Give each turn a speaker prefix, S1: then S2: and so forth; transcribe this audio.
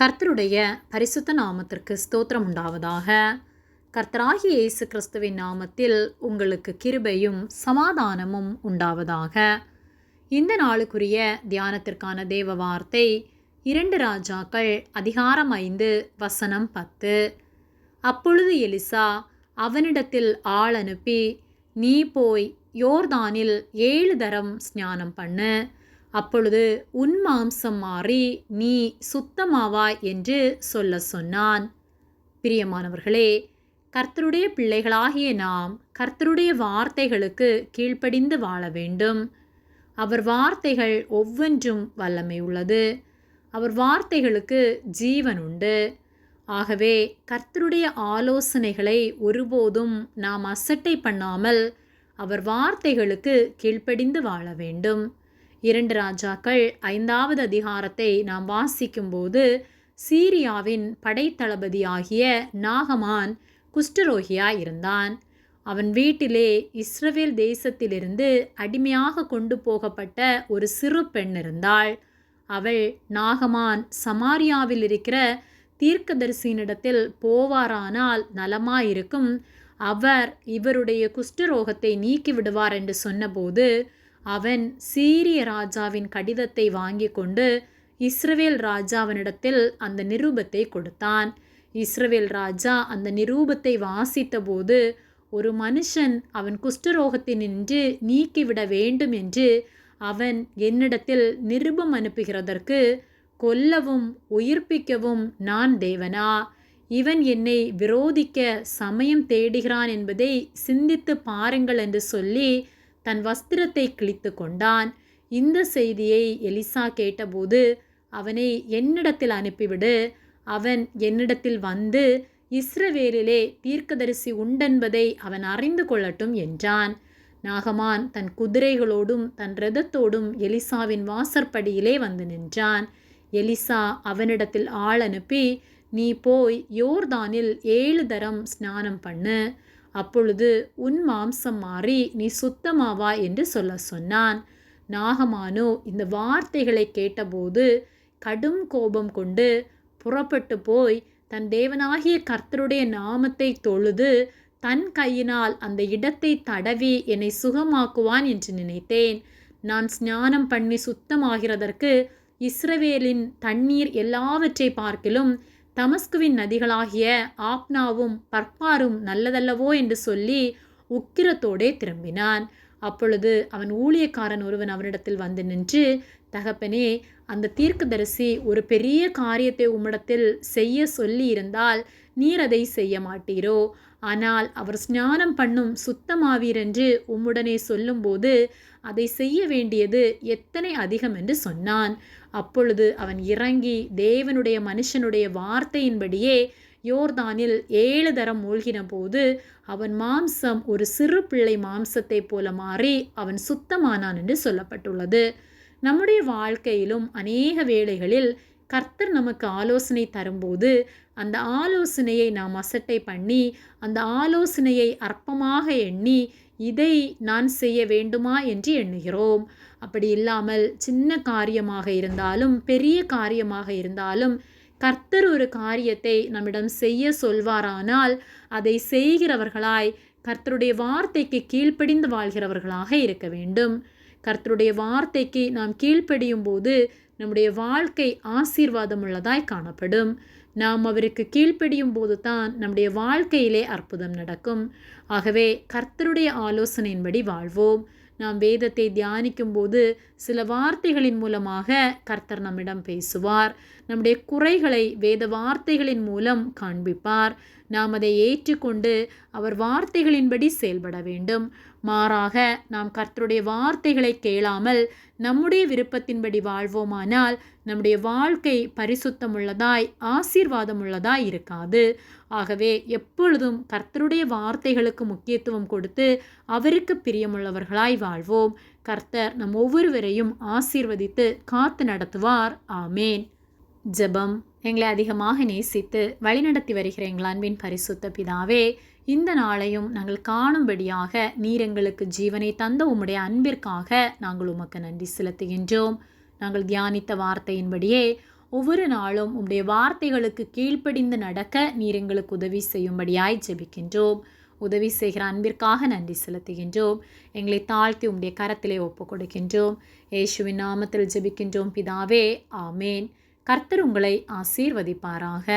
S1: கர்த்தருடைய பரிசுத்த நாமத்திற்கு ஸ்தோத்திரம் உண்டாவதாக. கர்த்தராகிய இயேசு கிறிஸ்துவின் நாமத்தில் உங்களுக்கு கிருபையும் சமாதானமும் உண்டாவதாக. இந்த நாளுக்குரிய தியானத்திற்கான தேவ வார்த்தை இரண்டு ராஜாக்கள் அதிகாரம் ஐந்து வசனம் பத்து. அப்பொழுது எலிசா அவனிடத்தில் ஆள் அனுப்பி நீ போய் யோர்தானில் ஏழு தரம் ஸ்நானம் பண்ணு. அப்பொழுது உன் மாம்சம் மாறி நீ சுத்தமாவாய் என்று சொல்ல சொன்னான். பிரியமானவர்களே கர்த்தருடைய பிள்ளைகளாகிய நாம் கர்த்தருடைய வார்த்தைகளுக்கு கீழ்ப்படிந்து வாழ வேண்டும். அவர் வார்த்தைகள் ஒவ்வொன்றும் வல்லமை உள்ளது. அவர் வார்த்தைகளுக்கு ஜீவன் உண்டு. ஆகவே கர்த்தருடைய ஆலோசனைகளை ஒருபோதும் நாம் அசட்டை பண்ணாமல் அவர் வார்த்தைகளுக்கு கீழ்ப்படிந்து வாழ வேண்டும். இரண்டு ராஜாக்கள் ஐந்தாவது அதிகாரத்தை நாம் வாசிக்கும்போது சீரியாவின் படைத்தளபதியாகிய நாகமான் குஷ்டரோகியாய் இருந்தான். அவன் வீட்டிலே இஸ்ரவேல் தேசத்திலிருந்து அடிமையாக கொண்டு போகப்பட்ட ஒரு சிறு பெண் இருந்தாள். அவள் நாகமான் சமாரியாவில் இருக்கிற தீர்க்கதரிசியினிடத்தில் போவாரானால் நலமாயிருக்கும். அவர் இவருடைய குஷ்டரோகத்தை நீக்கிவிடுவார் என்று சொன்னபோது அவன் சீரிய ராஜாவின் கடிதத்தை வாங்கி கொண்டு இஸ்ரவேல் ராஜாவினிடத்தில் அந்த நிரூபத்தை கொடுத்தான். இஸ்ரவேல் ராஜா அந்த நிரூபத்தை வாசித்தபோது ஒரு மனுஷன் அவன் குஷ்டரோகத்தினின்று நீக்கிவிட வேண்டும் என்று அவன் என்னிடத்தில் நிருபம் அனுப்புகிறதற்கு கொல்லவும் உயிர்ப்பிக்கவும் நான் தேவனா? இவன் என்னை விரோதிக்க சமயம் தேடுகிறான் என்பதை சிந்தித்து பாருங்கள் என்று சொல்லி தன் வஸ்திரத்தை கிழித்து கொண்டான். இந்த செய்தியை எலிசா கேட்டபோது அவனை என்னிடத்தில் அனுப்பிவிடு. அவன் என்னிடத்தில் வந்து இஸ்ரவேலிலே தீர்க்கதரிசி உண்டென்பதை அவன் அறிந்து கொள்ளட்டும் என்றான். நாகமான் தன் குதிரைகளோடும் தன் ரதத்தோடும் எலிசாவின் வாசற்படியிலே வந்து நின்றான். எலிசா அவனிடத்தில் ஆள் அனுப்பி நீ போய் யோர்தானில் ஏழு தரம் ஸ்நானம் பண்ணு. அப்பொழுது உன் மாம்சம் மாறி நீ சுத்தமாவா என்று சொல்ல சொன்னான். நாகமானோ இந்த வார்த்தைகளை கேட்டபோது கடும் கோபம் கொண்டு புறப்பட்டு போய் தன் தேவனாகிய கர்த்தருடைய நாமத்தை தொழுது தன் கையினால் அந்த இடத்தை தடவி என்னை சுகமாக்குவான் என்று நினைத்தேன். நான் ஸ்நானம் பண்ணி சுத்தமாகிறதற்கு இஸ்ரவேலின் தண்ணீர் எல்லாவற்றை பார்க்கிலும் தமஸ்குவின் நதிகளாகிய ஆப்னாவும் பர்பாரும் நல்லதல்லவோ என்று சொல்லி உக்கிரத்தோடே திரும்பினான். அப்பொழுது அவன் ஊழியக்காரன் ஒருவன் அவனிடத்தில் வந்து நின்று தகப்பனே அந்த தீர்க்கதரிசி ஒரு பெரிய காரியத்தை உம்மிடத்தில் செய்ய சொல்லி இருந்தால் நீர் அதை செய்ய மாட்டீரோ? ஆனால் அவர் ஸ்நானம் பண்ணும் சுத்தமாவீர் என்று உம்முடனே சொல்லும்போது அதை செய்ய வேண்டியது எத்தனை அதிகம் என்று சொன்னான். அப்பொழுது அவன் இறங்கி தேவனுடைய மனுஷனுடைய வார்த்தையின்படியே யோர்தானில் ஏழு தரம் மூழ்கின போது அவன் மாம்சம் ஒரு சிறு பிள்ளை மாம்சத்தை போல மாறி அவன் சுத்தமானான் என்று சொல்லப்பட்டுள்ளது. நம்முடைய வாழ்க்கையிலும் அநேக வேளைகளில் கர்த்தர் நமக்கு ஆலோசனை தரும்போது அந்த ஆலோசனையை நாம் அசட்டை பண்ணி அந்த ஆலோசனையை அற்பமாக எண்ணி இதை நான் செய்ய வேண்டுமா? என்று எண்ணுகிறோம். அப்படி இல்லாமல் சின்ன காரியமாக இருந்தாலும் பெரிய காரியமாக இருந்தாலும் கர்த்தர் ஒரு காரியத்தை நம்மிடம் செய்ய சொல்வாரானால் அதை செய்கிறவர்களாய் கர்த்தருடைய வார்த்தைக்கு கீழ்ப்படிந்து வாழ்கிறவர்களாக இருக்க வேண்டும். கர்த்தருடைய வார்த்தைக்கு நாம் கீழ்ப்படியும் போது நம்முடைய வாழ்க்கை ஆசீர்வாதம் உள்ளதாய் காணப்படும். நாம் அவருக்கு கீழ்ப்படியும் போது தான் நம்முடைய வாழ்க்கையிலே அற்புதம் நடக்கும். ஆகவே கர்த்தருடைய ஆலோசனையின்படி வாழ்வோம். நாம் வேதத்தை தியானிக்கும் போது சில வார்த்தைகளின் மூலமாக கர்த்தர் நம்மிடம் பேசுவார். நம்முடைய குறைகளை வேத வார்த்தைகளின் மூலம் காண்பிப்பார். நாம் அதை ஏற்றுக்கொண்டு அவர் வார்த்தைகளின்படி செயல்பட வேண்டும். மாறாக நாம் கர்த்தருடைய வார்த்தைகளை கேளாமல் நம்முடைய விருப்பத்தின்படி வாழ்வோமானால் நம்முடைய வாழ்க்கை பரிசுத்தமுள்ளதாய் ஆசீர்வாதமுள்ளதாய் இருக்காது. ஆகவே எப்பொழுதும் கர்த்தருடைய வார்த்தைகளுக்கு முக்கியத்துவம் கொடுத்து அவருக்கு பிரியமுள்ளவர்களாய் வாழ்வோம். கர்த்தர் நம் ஒவ்வொருவரையும் ஆசீர்வதித்து காத்து நடத்துவார். ஆமேன். ஜெபம் எங்களை அதிகமாக நேசித்து வழிநடத்தி வருகிற எங்கள் அன்பின் பரிசுத்த பிதாவே இந்த நாளையும் நாங்கள் காணும்படியாக நீர் எங்களுக்கு ஜீவனை தந்த உம்முடைய அன்பிற்காக நாங்கள் உமக்கு நன்றி செலுத்துகின்றோம். நாங்கள் தியானித்த வார்த்தையின்படியே ஒவ்வொரு நாளும் உம்முடைய வார்த்தைகளுக்கு கீழ்ப்படிந்து நடக்க நீர் எங்களுக்கு உதவி செய்யும்படியாய் ஜெபிக்கின்றோம். உதவி செய்கிற அன்பிற்காக நன்றி செலுத்துகின்றோம். எங்களை தாழ்த்தி உம்முடைய கரத்திலே ஒப்புக் கொடுக்கின்றோம் இயேசுவின் நாமத்தில் ஜெபிக்கின்றோம். பிதாவே ஆமேன். கர்த்தர் உங்களை ஆசீர்வதிப்பாராக.